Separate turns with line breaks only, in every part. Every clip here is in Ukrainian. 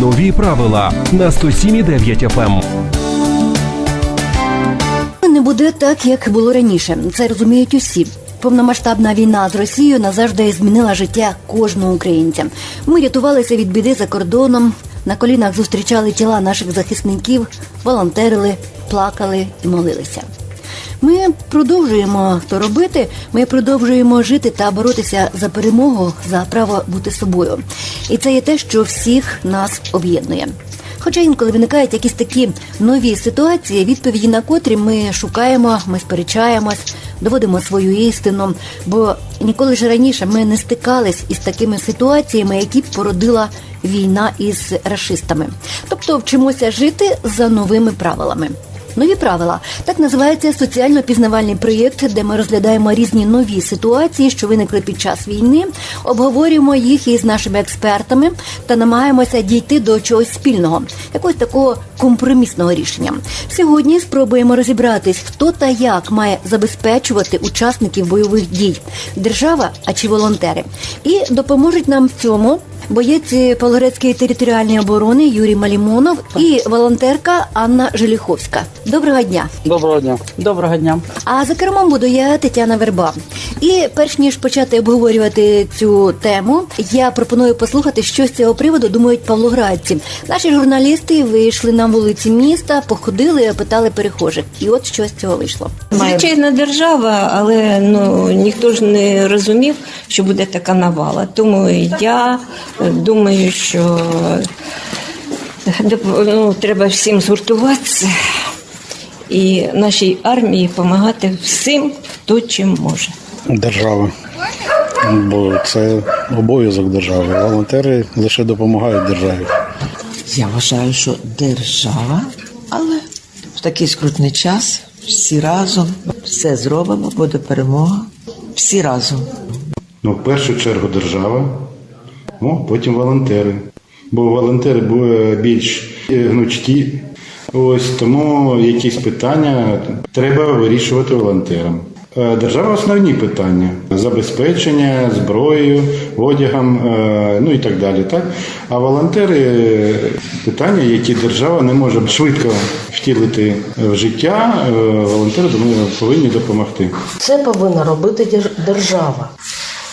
Нові правила на 107,9 FM.
Не буде так, як було раніше. Це розуміють усі. Повномасштабна війна з Росією назавжди змінила життя кожного українця. Ми рятувалися від біди за кордоном. На колінах зустрічали тіла наших захисників, волонтерили, плакали і молилися. Ми продовжуємо то робити. Ми продовжуємо жити та боротися за перемогу, за право бути собою. І це є те, що всіх нас об'єднує. Хоча інколи виникають якісь такі нові ситуації, відповіді на котрі ми шукаємо, ми сперечаємось, доводимо свою істину. Бо ніколи ж раніше ми не стикались із такими ситуаціями, які породила війна із расистами. Тобто вчимося жити за новими правилами. Нові правила так називається соціально-пізнавальний проєкт, де ми розглядаємо різні нові ситуації, що виникли під час війни, обговорюємо їх із нашими експертами та намагаємося дійти до чогось спільного, якогось такого компромісного рішення. Сьогодні спробуємо розібратись, хто та як має забезпечувати учасників бойових дій, держава а чи волонтери, і допоможуть нам в цьому. Боєць Павлоградської територіальної оборони Юрій Малімонов і волонтерка Анна Желіховська. Доброго дня!
Доброго дня.
Доброго дня.
А за кермом буду я Тетяна Верба. І перш ніж почати обговорювати цю тему, я пропоную послухати, що з цього приводу думають павлоградці. Наші журналісти вийшли на вулиці міста, походили, опитали перехожих. І от що з цього вийшло.
Звичайна держава, але ну ніхто ж не розумів, що буде така навала. Тому я е, думаю, що е, ну, треба всім згуртуватися і нашій армії допомагати всім, хто чим може.
держави. Бо це обов'язок держави. Волонтери лише допомагають державі.
Я вважаю, що держава, але в такий скрутний час всі разом все зробимо, буде перемога. Всі разом.
Ну, в першу чергу держава, ну, потім волонтери. Бо волонтери були більш е, гнучкі. Ось тому якісь питання треба вирішувати волонтерам. Е, Держава основні питання забезпечення зброєю, одягом, е, ну і так далі. Так? А волонтери е, питання, які держава не може швидко втілити в життя, е, волонтери повинні допомогти.
Це повинна робити дер- держава.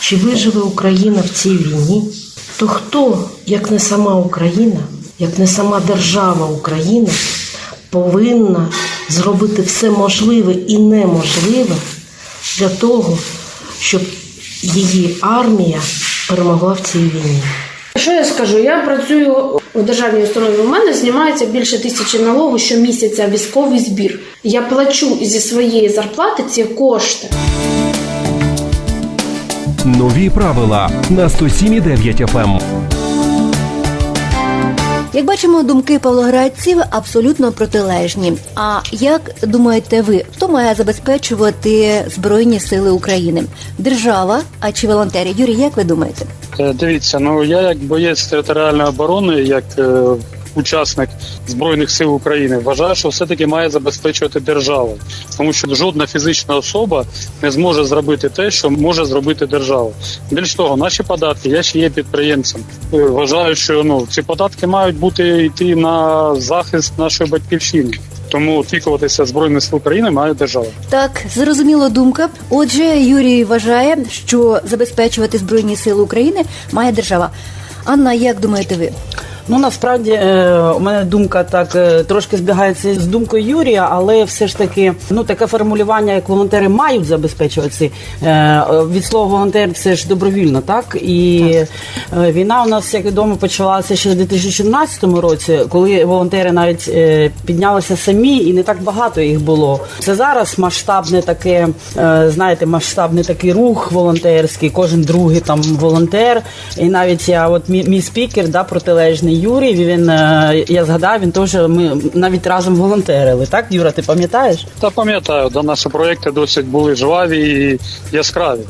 Чи виживе Україна в цій війні? То хто, як не сама Україна, як не сама держава Україна, повинна зробити все можливе і неможливе для того, щоб її армія перемогла в цій війні?
Що я скажу? Я працюю у державній установі. У мене знімається більше тисячі налогу щомісяця військовий збір. Я плачу зі своєї зарплати ці кошти.
Нові правила на 107,9 FM.
Як бачимо, думки павлоградців абсолютно протилежні. А як думаєте ви, хто має забезпечувати збройні сили України? Держава, а чи волонтери? Юрій, як ви думаєте?
Е, Дивіться, ну я як боєць територіальної оборони, як е, учасник збройних сил України, вважаю, що все-таки має забезпечувати держава, тому що жодна фізична особа не зможе зробити те, що може зробити держава. Більш того, наші податки, я ще є підприємцем. Е, Вважаю, що ну ці податки мають бути йти на захист нашої батьківщини. Тому опікуватися збройних сил України має держава.
Так, зрозуміла думка. Отже, Юрій вважає, що забезпечувати збройні сили України має держава. Анна, як думаєте ви?
Ну насправді е, у мене думка так е, трошки збігається з думкою Юрія, але все ж таки, ну таке формулювання, як волонтери мають забезпечувати е, від слова волонтер, це ж добровільно, так і е, війна у нас, як відомо, почалася ще в 2014 році, коли волонтери навіть піднялися самі, і не так багато їх було. Це зараз масштабне таке, знаєте, масштабний такий рух волонтерський, кожен другий там волонтер. І навіть я, от мій, мій спікер, да, протилежний Юрій, він е, я згадав, він теж ми навіть разом волонтерили. Так, Юра, ти пам'ятаєш?
Та пам'ятаю, да наші проекти досить були жваві і яскраві.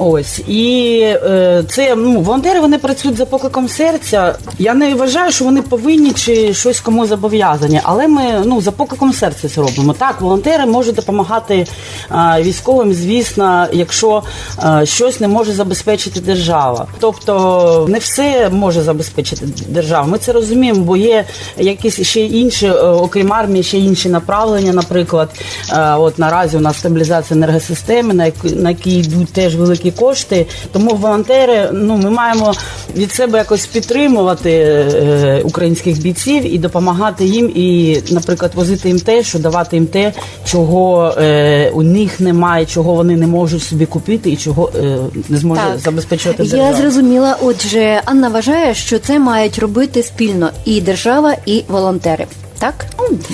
Ось і е, це ну волонтери вони працюють за покликом серця. Я не вважаю, що вони повинні чи щось кому зобов'язані, але ми ну за покликом серця це робимо. Так, волонтери можуть допомагати е, військовим, звісно, якщо е, щось не може забезпечити держава. Тобто не все може забезпечити держава. Ми це розуміємо, бо є якісь ще інші, е, окрім армії, ще інші направлення. Наприклад, е, от наразі у нас стабілізація енергосистеми, на яку- на які йдуть теж великі кошти. Тому волонтери, ну ми маємо від себе якось підтримувати е, українських бійців і допомагати їм, і, наприклад, возити їм те, що давати їм те, чого е, у них немає, чого вони не можуть собі купити і чого е, не зможе
Так.
забезпечувати
Я
держава.
зрозуміла. Отже, Анна вважає, що це мають робити спільно і держава, і волонтери. Так?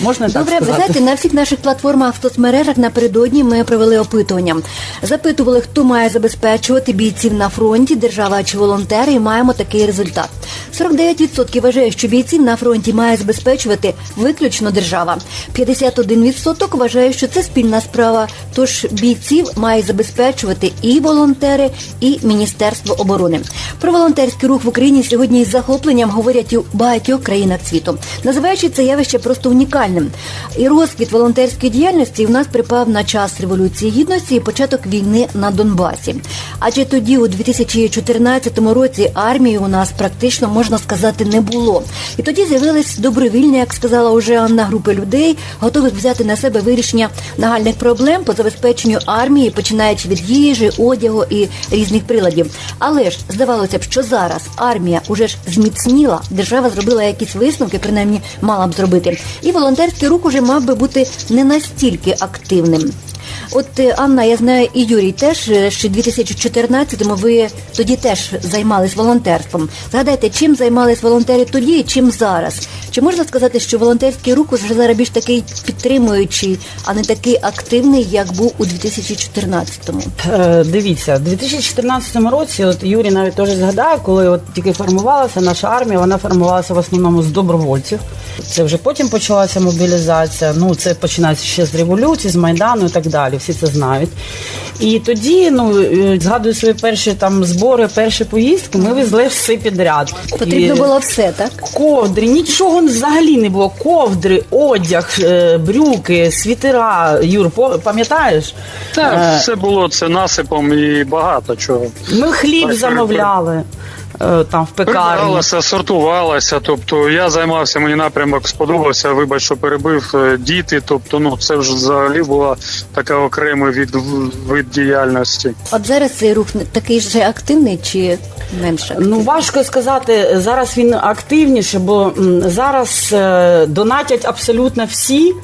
Можна так
Добре, ви
сказати.
знаєте, на всіх наших платформах в соцмережах напередодні ми провели опитування. Запитували, хто має забезпечувати бійців на фронті, держава чи волонтери, і маємо такий результат. 49% вважає, що бійців на фронті має забезпечувати виключно держава. 51% вважає, що це спільна справа. Тож бійців має забезпечувати і волонтери, і Міністерство оборони. Про волонтерський рух в Україні сьогодні із захопленням говорять у багатьох країнах світу, називаючи це явище просто унікальним. І розквіт волонтерської діяльності в нас припав на час революції гідності і початок війни на Донбасі. Адже тоді, у 2014 році, армії у нас практично можна сказати не було. І тоді з'явились добровільні, як сказала уже Анна, групи людей, готових взяти на себе вирішення нагальних проблем по забезпеченню армії, починаючи від їжі, одягу і різних приладів. Але ж здавалося б, що зараз армія уже ж зміцніла, держава зробила якісь висновки, принаймні мала б зробити. І волонтерський рух уже мав би бути не настільки активним. От е, Анна, я знаю, і Юрій теж е, ще 2014-му ви тоді теж займались волонтерством. Згадайте, чим займались волонтери тоді і чим зараз? Чи можна сказати, що волонтерський рух вже зараз більш такий підтримуючий, а не такий активний, як був у 2014-му?
Е, Дивіться, в 2014 році, от Юрій навіть теж згадає, коли от тільки формувалася наша армія, вона формувалася в основному з добровольців. Це вже потім почалася мобілізація. Ну це починається ще з революції, з майдану і так далі. Всі це знають. І тоді, ну е, згадую свої перші там збори, перші поїздки. Ми везли все підряд.
Потрібно
І-
було все, так?
Ковдри, нічого взагалі не було. Ковдри, одяг, е, брюки, світера. Юр, пам'ятаєш?
Так,
Е,
все було це насипом і багато чого.
Ми хліб замовляли там в пекарні.
Прибиралося, сортувалося. Тобто я займався, мені напрямок сподобався. Вибач, що перебив е, діти. Тобто, ну це вже взагалі була така окремий від вид діяльності.
От зараз цей рух такий же активний чи менше?
Ну важко сказати. Зараз він активніше, бо м, зараз е, донатять абсолютно всі.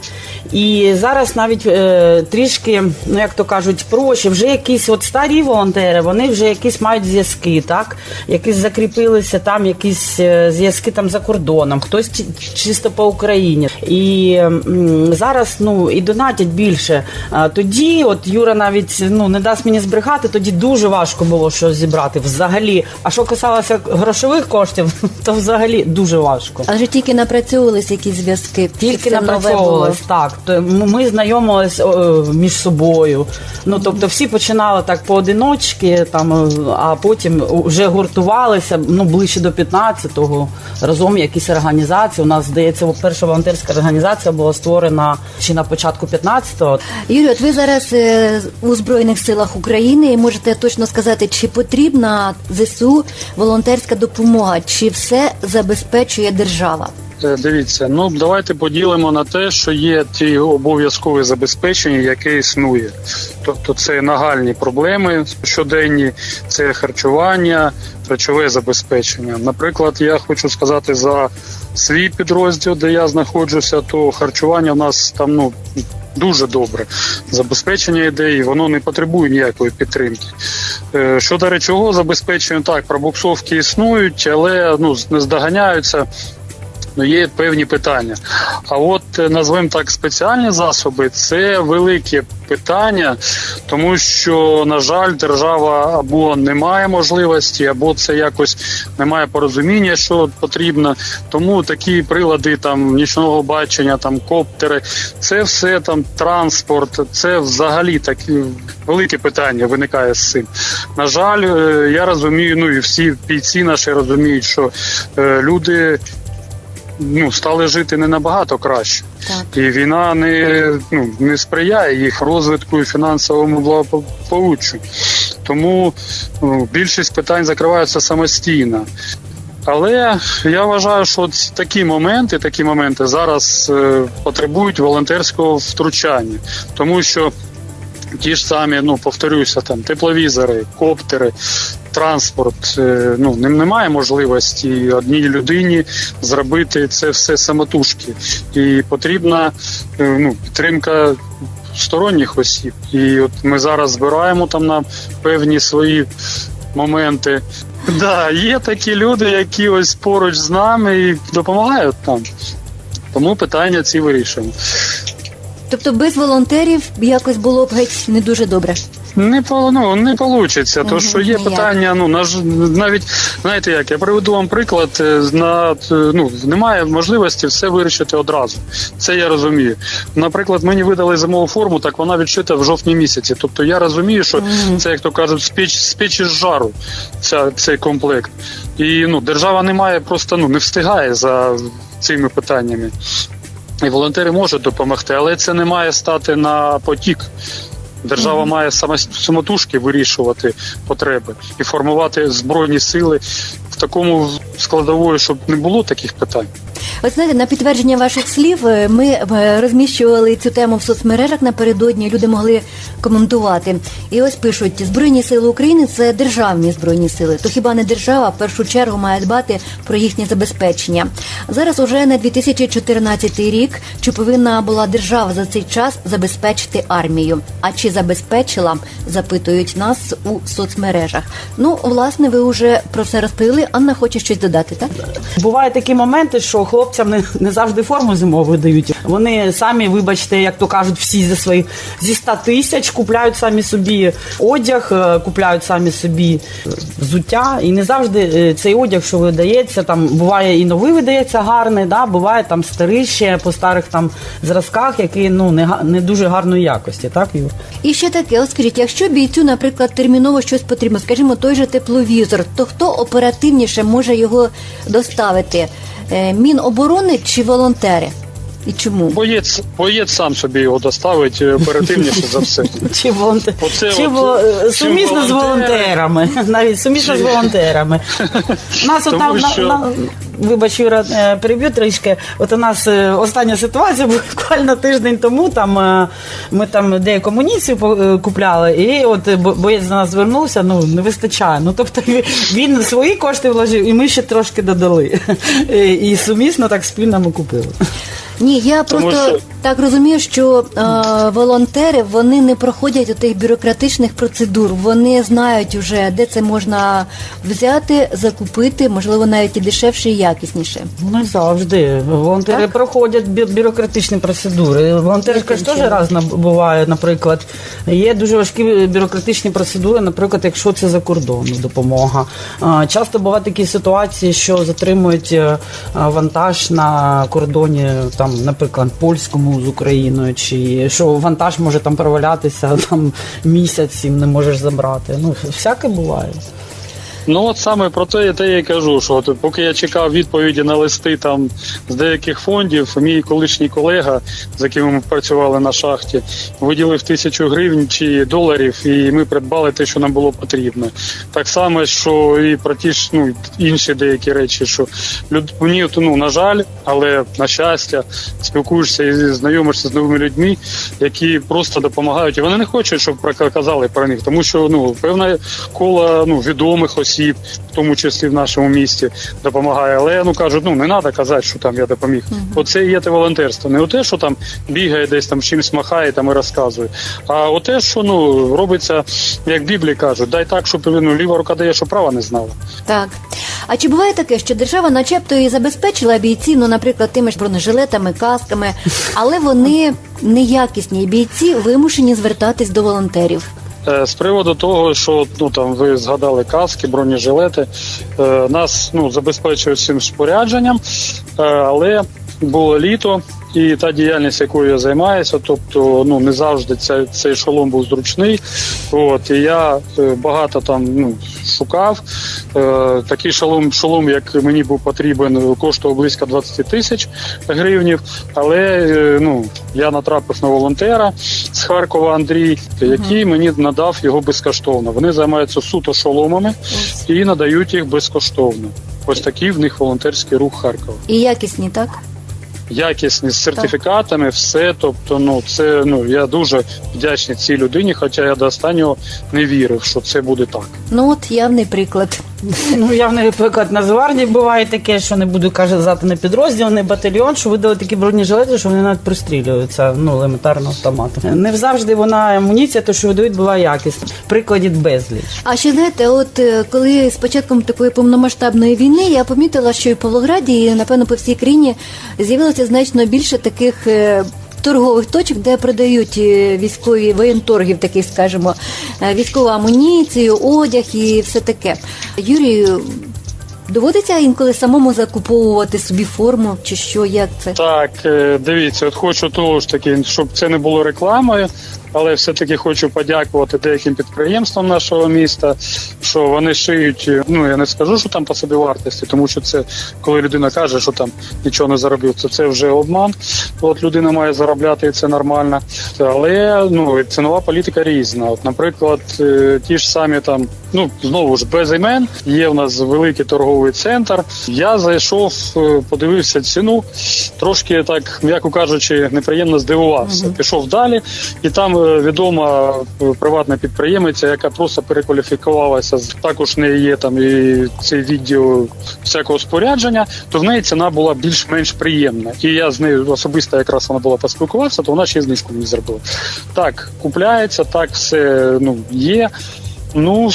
І зараз навіть е, трішки, ну як то кажуть, проще. Вже якісь от старі волонтери, вони вже якісь мають зв'язки, так? Якісь закріпилися там, якісь е, зв'язки там за кордоном, хтось чи- чисто по Україні. І м, зараз ну і донатять більше. А тоді, от Юра навіть ну не дасть мені збрехати, тоді дуже важко було щось зібрати взагалі. А що касалося грошових коштів, то взагалі дуже важко.
Ж тільки напрацьовувалися якісь зв'язки.
Тільки напрацьовувалось, так. То м- ми знайомились о, між собою. Ну тобто всі починали так поодиночки, там, е, а потім вже гуртувалися ну ближче до 15-го. Разом якісь організації. У нас здається, перша волонтерська організація була створена чи на початку 15-го.
Юрій, от ви зараз е, у Збройних силах України і можете точно сказати, чи потрібна ЗСУ волонтерська допомога, чи все забезпечує держава?
Е, Дивіться, ну давайте поділимо на те, що є ті обов'язкові забезпечення, яке існує. Тобто це нагальні проблеми щоденні, це харчування, речове забезпечення. Наприклад, я хочу сказати за свій підрозділ, де я знаходжуся, то харчування в нас там ну. Дуже добре забезпечення йде, і воно не потребує ніякої підтримки. Е, Щодо речового забезпечення, так пробуксовки існують, але ну не здоганяються ну є певні питання. А от е, назвемо так спеціальні засоби це велике питання, тому що, на жаль, держава або не має можливості, або це якось немає порозуміння, що потрібно. Тому такі прилади там нічного бачення, там коптери, це все там транспорт, це взагалі такі велике питання виникає з цим. На жаль, е, я розумію, ну і всі бійці наші розуміють, що е, люди ну, стали жити не набагато краще.
Так.
І війна не, ну, не сприяє їх розвитку і фінансовому благополуччю. Тому ну, більшість питань закриваються самостійно. Але я вважаю, що от такі моменти, такі моменти зараз е, потребують волонтерського втручання, тому що ті ж самі, ну повторюся, там тепловізори, коптери, транспорт. е, Ну немає можливості одній людині зробити це все самотужки, і потрібна е, ну, підтримка сторонніх осіб. І от ми зараз збираємо там на певні свої моменти. Да, є такі люди, які ось поруч з нами і допомагають нам. Тому питання ці вирішуємо.
Тобто без волонтерів якось було б геть не дуже добре.
Не ну не получиться, то що є
ніяк.
питання. Ну наж навіть знаєте, як я приведу вам приклад. е, На е, ну немає можливості все вирішити одразу. Це я розумію. Наприклад, мені видали зимову форму, так вона відшита в жовтні місяці. Тобто я розумію, що це як то кажуть, з печі з жару. Ця цей комплект. І ну держава не має просто ну не встигає за цими питаннями. І волонтери можуть допомогти, але це не має стати на потік. Держава має саме самотужки вирішувати потреби і формувати збройні сили такому складовою, щоб не було таких питань.
Ви знаєте, на підтвердження ваших слів е, ми е, розміщували цю тему в соцмережах напередодні. Люди могли коментувати. І ось пишуть: Збройні сили України це державні збройні сили. То хіба не держава в першу чергу має дбати про їхнє забезпечення? Зараз уже на 2014 рік. Чи повинна була держава за цей час забезпечити армію? А чи забезпечила? Запитують нас у соцмережах. Ну, власне, ви вже про все розповіли. Анна хоче щось додати, так?
Бувають такі моменти, що хлопцям не, не завжди форму зимову дають. Вони самі, вибачте, як то кажуть, всі зі своїх зі 100 тисяч купляють самі собі одяг, е, купляють самі собі е, взуття. І не завжди е, цей одяг, що видається, там буває і новий видається гарний, да, буває там старий ще по старих там зразках, які ну не, не дуже гарної якості, так, Юр?
І ще таке, от скажіть, якщо бійцю, наприклад, терміново щось потрібно, скажімо, той же тепловізор, то хто оперативніше може його доставити? Е, Міноборони чи волонтери? І чому?
Боєць, боєць сам собі його доставить е, оперативніше за все.
Чи волонтер...
Оце
чи
от,
во- е, сумісно з волонтерами, навіть сумісно з волонтерами. Нас от на,
що-
на, на, вибач, Юра, е, переб'ю трішки. От у нас е, остання ситуація буквально тиждень тому. Там е, ми там деяку амуніцію е, купляли, і от е, боєць до нас звернувся. Ну не вистачає. Ну тобто він- свої кошти вложив, і ми ще трошки додали. Е, І сумісно так спільно ми купили.
Ні, я
Тому
просто
що-
так розумію, що е, волонтери вони не проходять тих бюрократичних процедур. Вони знають вже, де це можна взяти, закупити, можливо, навіть і дешевше, і якісніше.
Не завжди. Волонтери
Так?
проходять бю- бюрократичні процедури. Волонтери ж теж раз на- буває, наприклад. Є дуже важкі бюрократичні процедури, наприклад, якщо це за кордону допомога. Часто бувають такі ситуації, що затримують е, вантаж на кордоні, там, наприклад, польському з Україною, чи що вантаж може там провалятися там місяць і не можеш забрати. Ну, всяке буває.
Ну от саме про те, те я й кажу, що от, поки я чекав відповіді на листи там з деяких фондів, мій колишній колега, з яким ми працювали на шахті, виділив тисячу гривень чи доларів, і ми придбали те, що нам було потрібно. Так само, що і про ті ж ну інші деякі речі, що люд мені ну на жаль, але на щастя, спілкуєшся і знайомишся з новими людьми, які просто допомагають. І вони не хочуть, щоб казали про них, тому що ну певна кола ну відомих осіб, в тому числі в нашому місті, допомагає. Але ну кажуть, ну не треба казати, що там я допоміг. Оце і є те волонтерство. Не те, що там бігає десь там чимось махає там і розказує. А оте, що ну робиться, як Біблії кажуть, дай так, щоб ну, ліва рука дає, щоб права не знала.
Так. А чи буває таке, що держава, начебто, і забезпечила бійців, ну, наприклад, тими ж бронежилетами, касками, але вони неякісні, бійці вимушені звертатись до волонтерів?
Е, З приводу того, що ну там ви згадали каски, бронежилети, е, нас ну забезпечують цим спорядженням, е, але було літо. І та діяльність, якою я займаюся, тобто ну не завжди цей, цей шолом був зручний. От і я е, багато там ну шукав. Е, такий шолом, шолом, як мені був потрібен, коштував близько 20 тисяч гривнів. Але е, ну я натрапив на волонтера з Харкова Андрій, який мені надав його безкоштовно. Вони займаються суто шоломами і надають їх безкоштовно. Ось такий в них волонтерський рух Харкова.
І якісні, так?
Якісні з сертифікатами, все. Тобто, ну це ну я дуже вдячний цій людині, хоча я до останнього не вірив, що це буде так.
Ну от явний приклад.
Ну, я, наприклад, на Зварді буває таке, що не буду казати не підрозділ, не батальйон, що видали такі бронежилети, що вони навіть пристрілюються, ну, елементарно автоматом. Не завжди вона амуніція, то що видають, буває якісна. Прикладів безліч.
А ще знаєте, от е, коли з початком такої повномасштабної війни я помітила, що і в Павлограді, і напевно по всій країні з'явилося значно більше таких. Торгових точок, де продають е, військові воєнторгів, таких скажімо, е, військову амуніцію, одяг і все таке. Юрію, доводиться інколи самому закуповувати собі форму чи що, як це?
Так, е, дивіться, от хочу того ж таки, щоб це не було рекламою, але все-таки хочу подякувати деяким підприємствам нашого міста, що вони шиють. е, Ну я не скажу, що там по собі вартості, тому що це коли людина каже, що там нічого не заробив, то це вже обман. От людина має заробляти, і це нормально. Але ну цінова політика різна. От, наприклад, е, ті ж самі там, ну знову ж без імен, є в нас великий торговий центр. Я зайшов, е, подивився ціну, трошки так, м'яко кажучи, неприємно здивувався. Пішов далі, і там відома е, приватна підприємиця, яка просто перекваліфікувалася також в неї є там і цей відділ всякого спорядження, то в неї ціна була більш-менш приємна. І я з нею особисто якраз вона була поспілкувався, то вона ще знижку мені зробила. Так, купляється, так все ну є. Ну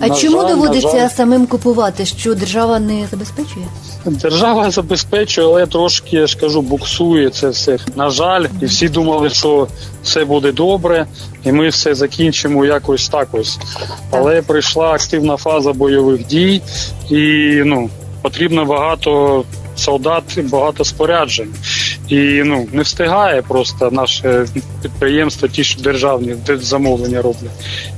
А
на
чому
жаль,
доводиться
жаль.
самим купувати? Що держава не забезпечує?
Держава забезпечує, але трошки я ж кажу, буксує це все. На жаль, і всі думали, що все буде добре, і ми все закінчимо якось так ось. Але прийшла активна фаза бойових дій, і ну потрібно багато солдат, багато споряджень. І ну не встигає просто наше підприємство, ті ж державні замовлення роблять.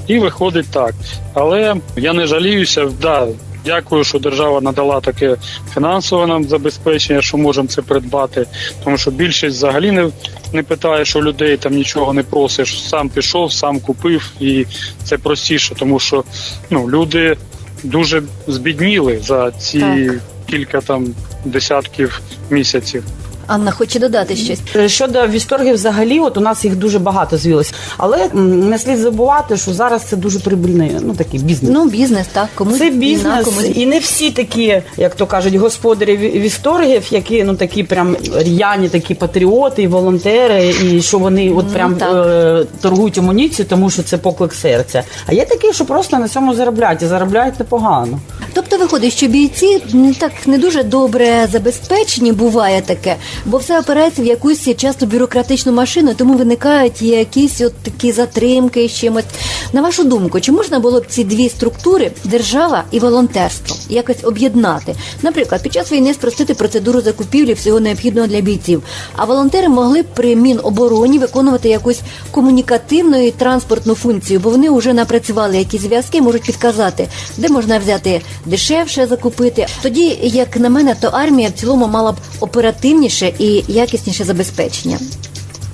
І виходить так. Але я не жаліюся, да, Дякую, що держава надала таке фінансове нам забезпечення, що можемо це придбати. Тому що більшість взагалі не, не питає, що людей там нічого не просиш. Сам пішов, сам купив, і це простіше, тому що ну люди дуже збідніли за ці
Так.
кілька там десятків місяців.
Анна хоче додати щось.
Щодо вісторгів, взагалі, от у нас їх дуже багато з'явилось. Але м, не слід забувати, що зараз це дуже прибильний, ну такий бізнес.
Ну, бізнес, так, комусь
Це
війна,
бізнес,
комусь
і не всі такі, як то кажуть, господарі ві- вісторгів, які ну такі прям р'яні, такі патріоти, і волонтери, і що вони от прям
так.
е, торгують амуніцією, тому що це поклик серця. А є такі, що просто на цьому заробляють і заробляють непогано.
Тобто виходить, що бійці м, так не дуже добре забезпечені, буває таке, бо все опирається в якусь часто бюрократичну машину, тому виникають якісь от такі затримки з чимось. На вашу думку, чи можна було б ці дві структури, держава і волонтерство, якось об'єднати? Наприклад, під час війни спростити процедуру закупівлі всього необхідного для бійців, а волонтери могли б при Мінобороні виконувати якусь комунікативну і транспортну функцію, бо вони вже напрацювали якісь зв'язки, можуть підказати, де можна взяти дешевше закупити. Тоді, як на мене, то армія в цілому мала б оперативніше і якісніше забезпечення.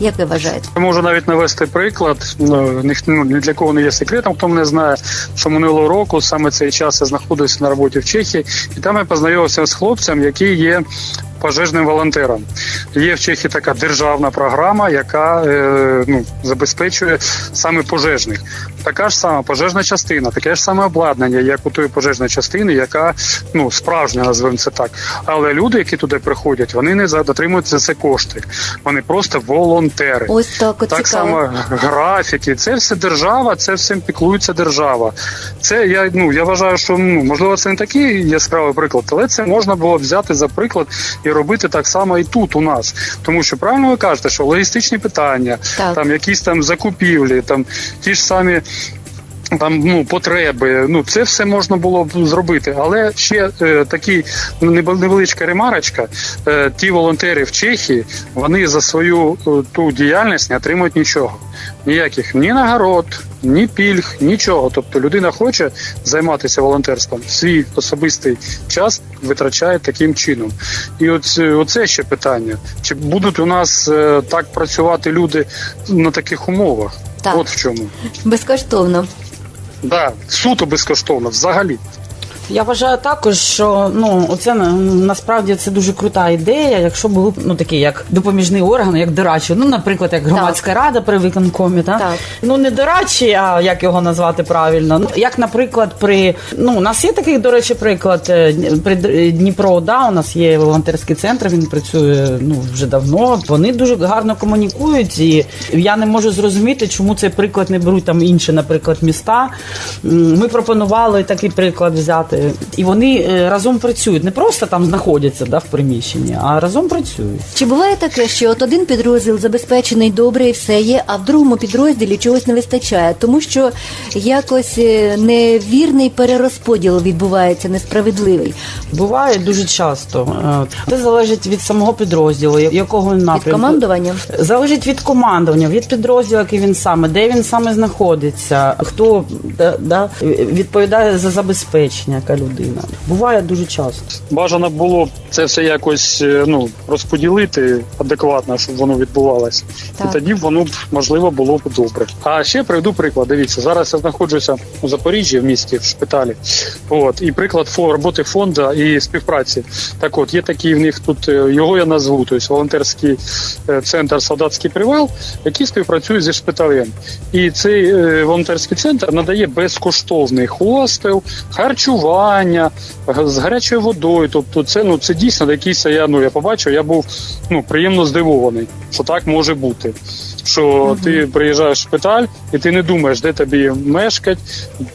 Як ви вважаєте?
Можу навіть навести приклад. Ну, ну, ні для кого не є секретом, хто мене знає, що минулого року саме цей час я знаходився на роботі в Чехії, і там я познайомився з хлопцем, який є пожежним волонтерам. Є в Чехії така державна програма, яка е, ну, забезпечує саме пожежних. Така ж сама пожежна частина, таке ж саме обладнання, як у тої пожежної частини, яка ну справжня, називаємо це так. Але люди, які туди приходять, вони не дотримують за це кошти. Вони просто волонтери.
Ось так, от
Так
цікаво.
само графіки, це все держава, це всім піклується держава. Це я ну я вважаю, що ну можливо це не такий яскравий приклад, але це можна було взяти за приклад і робити так само і тут у нас. Тому що правильно ви кажете, що логістичні питання,
Так.
там якісь там закупівлі, там ті ж самі. Там ну потреби, ну це все можна було б зробити, але ще е, такий ну, невеличка ремарочка. Е, ті волонтери в Чехії вони за свою е, ту діяльність не отримують нічого. Ніяких ні нагород, ні пільг, нічого. Тобто людина хоче займатися волонтерством, свій особистий час витрачає таким чином. І от е, оце ще питання: чи будуть у нас е, так працювати люди на таких умовах?
Так.
От в чому.
Безкоштовно.
Да, суто безкоштовно, взагалі.
Я вважаю також, що ну оце насправді це дуже крута ідея, якщо були б ну такі як допоміжний орган, як дорадчі. Ну, наприклад, як громадська рада при виконкомі, та
Так.
ну не дорадчі, а як його назвати правильно. Ну, Як, наприклад, при ну у нас є такий, до речі, приклад е, при Дніпро ОДА, у нас є волонтерський центр. Він працює ну вже давно. Вони дуже гарно комунікують, і я не можу зрозуміти, чому цей приклад не беруть там інші, наприклад, міста. Ми пропонували такий приклад взяти, і вони е, разом працюють, не просто там знаходяться да, в приміщенні, а разом працюють.
Чи буває таке, що от один підрозділ забезпечений добре і все є, а в другому підрозділі чогось не вистачає, тому що якось е, невірний перерозподіл відбувається, несправедливий.
Буває дуже часто. Е, Це залежить від самого підрозділу, якого він напрямку.
Від командування?
Залежить від командування, від підрозділу, який він саме, де він саме знаходиться, хто да, да, відповідає за забезпечення, яка людина. Буває дуже часто.
Бажано було б це все якось е, ну розподілити адекватно, щоб воно відбувалося.
Так.
І тоді воно б можливо було б добре. А ще приведу приклад. Дивіться, зараз я знаходжуся у Запоріжжі в місті в шпиталі. От і приклад роботи фонду і співпраці. Так, от є такий в них тут е, його я назву, тобто волонтерський е, центр Солдатський привал, який співпрацює зі шпиталем. І цей волонтерський центр надає безкоштовний хостел, харчування г- з гарячою водою. Тобто, це ну це дійсно якийсь я ну я побачив. Я був ну приємно здивований, що так може бути. Що ти приїжджаєш в шпиталь, і ти не думаєш, де тобі мешкать,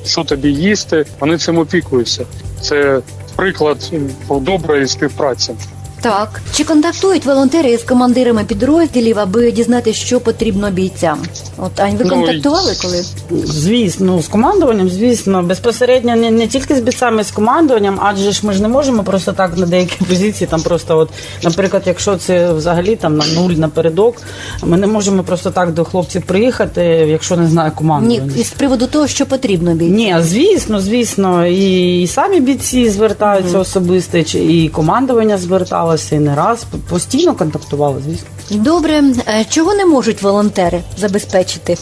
що тобі їсти. Вони цим опікуються. Це приклад м, доброї співпраці.
Так. Чи контактують волонтери з командирами підрозділів, аби дізнатися, що потрібно бійцям? От Ань, ви
Ну,
контактували коли?
Звісно, з командуванням, звісно, безпосередньо не, не тільки з бійцями, з командуванням, адже ж ми ж не можемо просто так на деякі позиції, там просто, от, наприклад, якщо це взагалі там на нуль напередок, ми не можемо просто так до хлопців приїхати, якщо не знає
Ні,
командування.
із приводу того, що потрібно бійцям.
Ні, звісно, звісно, і, і самі бійці звертаються особисто, чи- і командування зверталося, і не раз постійно контактували, звісно.
Добре, Е, чого не можуть волонтери забезпечити?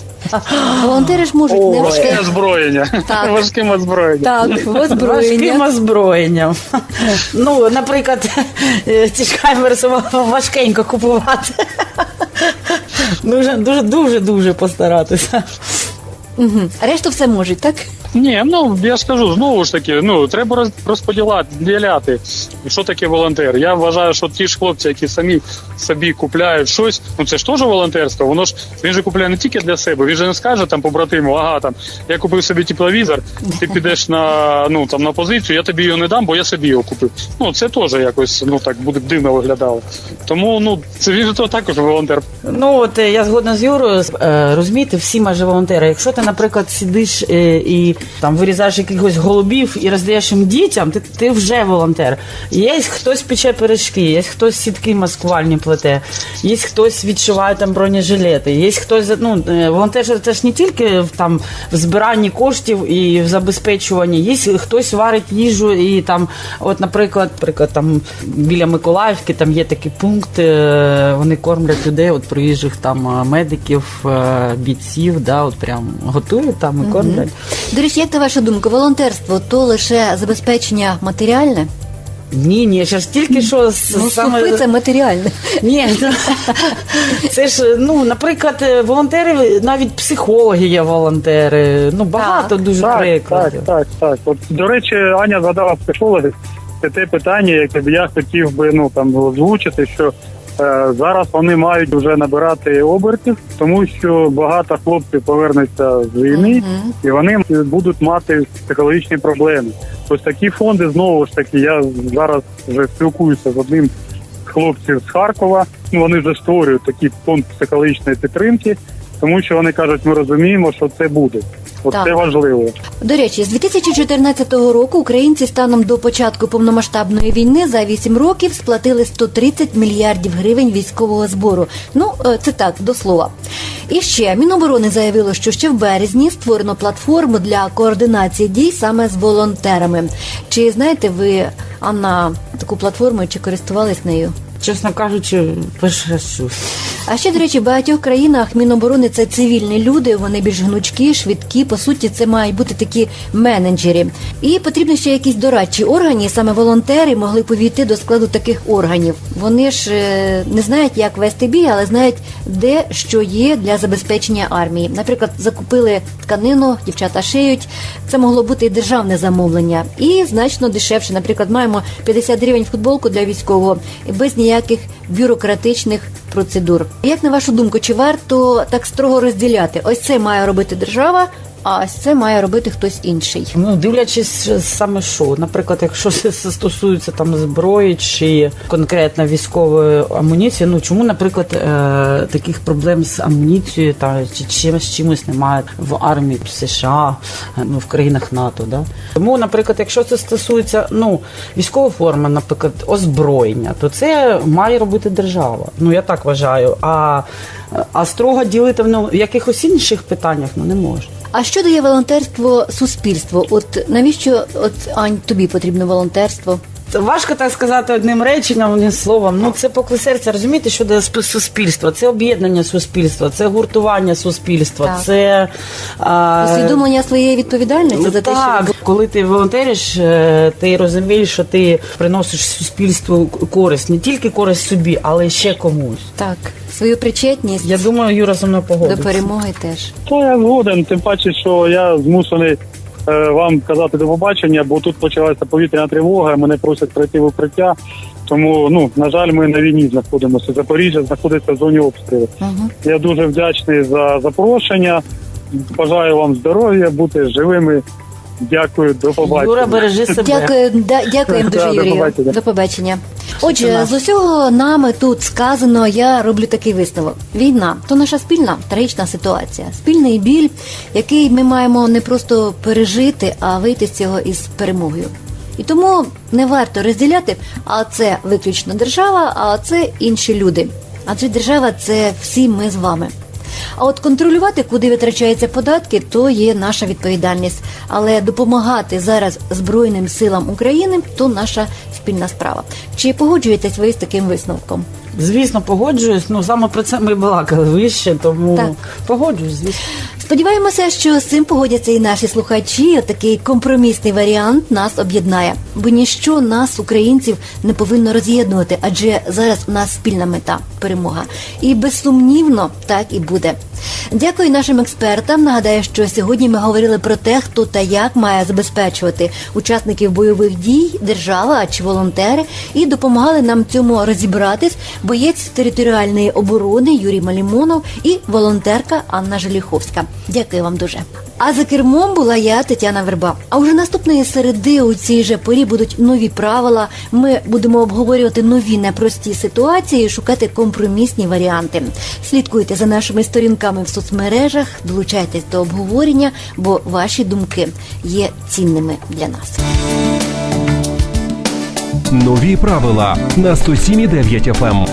Волонтери ж можуть не
Ой.
Важке озброєння.
Так.
Важким озброєнням.
Так,
Важким
озброєння.
озброєнням. Ну, наприклад, е, ці ж важкенько купувати. Дуже, дуже, дуже, дуже постаратися.
Угу. Решту все можуть, так?
Ні, ну я ж кажу, знову ж таки, ну треба роз- розподіляти, діляти, що таке волонтер. Я вважаю, що ті ж хлопці, які самі собі купляють щось, ну це ж теж волонтерство. Воно ж він же купляє не тільки для себе. Він же не скаже там побратиму, ага, там я купив собі тепловізор, ти підеш на ну там на позицію, я тобі його не дам, бо я собі його купив. Ну це теж якось ну так буде дивно виглядало. Тому ну це він же то також волонтер.
Ну от е, я згодна з Юрою. Е, Розумієте, всі майже волонтери. Якщо ти, наприклад, сидиш е, і там вирізаєш якихось голубів і роздаєш їм дітям, ти, ти вже волонтер. Є хтось пече пиріжки, є хтось сітки маскувальні плете, є хтось відшиває там бронежилети, є хтось ну е, волонтер це ж не тільки там в збиранні коштів і в забезпечуванні. Є хтось варить їжу і там, от, наприклад, наприклад, там біля Миколаївки там є такий пункт, е, вони кормлять людей, от приїжджих там медиків, бійців, да, от прям готують там і кормлять.
До речі, як на вашу думку, волонтерство то лише забезпечення матеріальне?
Ні, ні, ще ж тільки що з-
Ну,
саме
це матеріальне.
ні, ну, це ж ну, наприклад, е, волонтери, навіть психологи є волонтери. Ну багато дуже
Так, так,
прикладів.
так, так. От, до речі, Аня згадала психологів. Це те питання, яке б я хотів би ну там озвучити, що зараз вони мають вже набирати обертів, тому що багато хлопців повернуться з війни, і вони будуть мати психологічні проблеми. Ось такі фонди знову ж таки. Я зараз вже спілкуюся з одним з хлопців з Харкова. Ну, вони вже створюють такий фонд психологічної підтримки, тому що вони кажуть, ми розуміємо, що це буде. Це важливо.
До речі, з 2014 року українці станом до початку повномасштабної війни за 8 років сплатили 130 мільярдів гривень військового збору. Ну е, це так до слова. І ще Міноборони заявило, що ще в березні створено платформу для координації дій саме з волонтерами. Чи знаєте ви Анна таку платформу чи користувались нею?
Чесно кажучи, чув.
А ще, до речі, в багатьох країнах Міноборони це цивільні люди, вони більш гнучкі, швидкі. По суті, це мають бути такі менеджери. І потрібно ще якісь дорадчі органи. Саме волонтери могли б увійти до складу таких органів. Вони ж е, не знають, як вести бій, але знають, де що є для забезпечення армії. Наприклад, закупили тканину, дівчата шиють. Це могло бути і державне замовлення, і значно дешевше. Наприклад, маємо 50 гривень футболку для військового без ніяких бюрократичних процедур. Як на вашу думку, чи варто так строго розділяти? Ось це має робити держава, а це має робити хтось інший.
Ну, дивлячись саме що. Наприклад, якщо це стосується там зброї чи конкретно військової амуніції, ну чому, наприклад, е, таких проблем з амуніцією та чи чимось чимось немає в армії США, е, ну в країнах НАТО, да? Тому, наприклад, якщо це стосується ну військова форма, наприклад, озброєння, то це має робити держава. Ну я так вважаю. А, а строго ділити ну, в якихось інших питаннях ну не можна.
А що дає волонтерство суспільству? От навіщо от Ань, тобі потрібно волонтерство?
Важко так сказати одним реченням, одним словом. Ну це поклик серця. Розумієте, що дає сп- суспільство? Це об'єднання суспільства, це гуртування суспільства,
Так.
це а,
Усвідомлення своєї відповідальності
ну,
за те,
так,
що
коли ти волонтериш, е, ти розумієш, що ти приносиш суспільству користь, не тільки користь собі, але й ще комусь.
так свою причетність
Я думаю, Юра зі мною
до перемоги теж.
То я згоден, тим паче, що я змушений вам казати до побачення, бо тут почалася повітряна тривога, мене просять прийти в укриття. Тому, ну на жаль, ми на війні знаходимося. Запоріжжя знаходиться в зоні обстрілу.
Угу.
Я дуже вдячний за запрошення. Бажаю вам здоров'я, бути живими. Дякую, до побачення.
Юра, бережи себе.
Дякую, да, дякуємо
Да,
дуже,
до
Юрію.
побачення.
До побачення. Отже, з усього нами тут сказано, я роблю такий висновок. Війна то наша спільна трагічна ситуація, спільний біль, який ми маємо не просто пережити, а вийти з цього із перемогою. І тому не варто розділяти, а це виключно держава, а це інші люди. Адже держава це всі ми з вами. А от контролювати, куди витрачаються податки, то є наша відповідальність. Але допомагати зараз Збройним силам України то наша спільна справа. Чи погоджуєтесь ви з таким висновком?
Звісно, погоджуюсь. Ну саме про це ми балакали вище, тому
Так.
погоджуюсь, звісно.
Сподіваємося, що з цим погодяться і наші слухачі. Такий компромісний варіант нас об'єднає, бо ніщо нас, українців, не повинно роз'єднувати, адже зараз у нас спільна мета перемога. І безсумнівно так і буде. Дякую нашим експертам. Нагадаю, що сьогодні ми говорили про те, хто та як має забезпечувати учасників бойових дій, держава чи волонтери, і допомагали нам цьому розібратись боєць територіальної оборони Юрій Малімонов і волонтерка Анна Желіховська. Дякую вам дуже. А за кермом була я, Тетяна Верба. А вже наступної середи у цій же порі будуть нові правила. Ми будемо обговорювати нові непрості ситуації, шукати компромісні варіанти. Слідкуйте за нашими сторінками в соцмережах, долучайтесь до обговорення, бо ваші думки є цінними для нас.
Нові правила на 107,9 FM.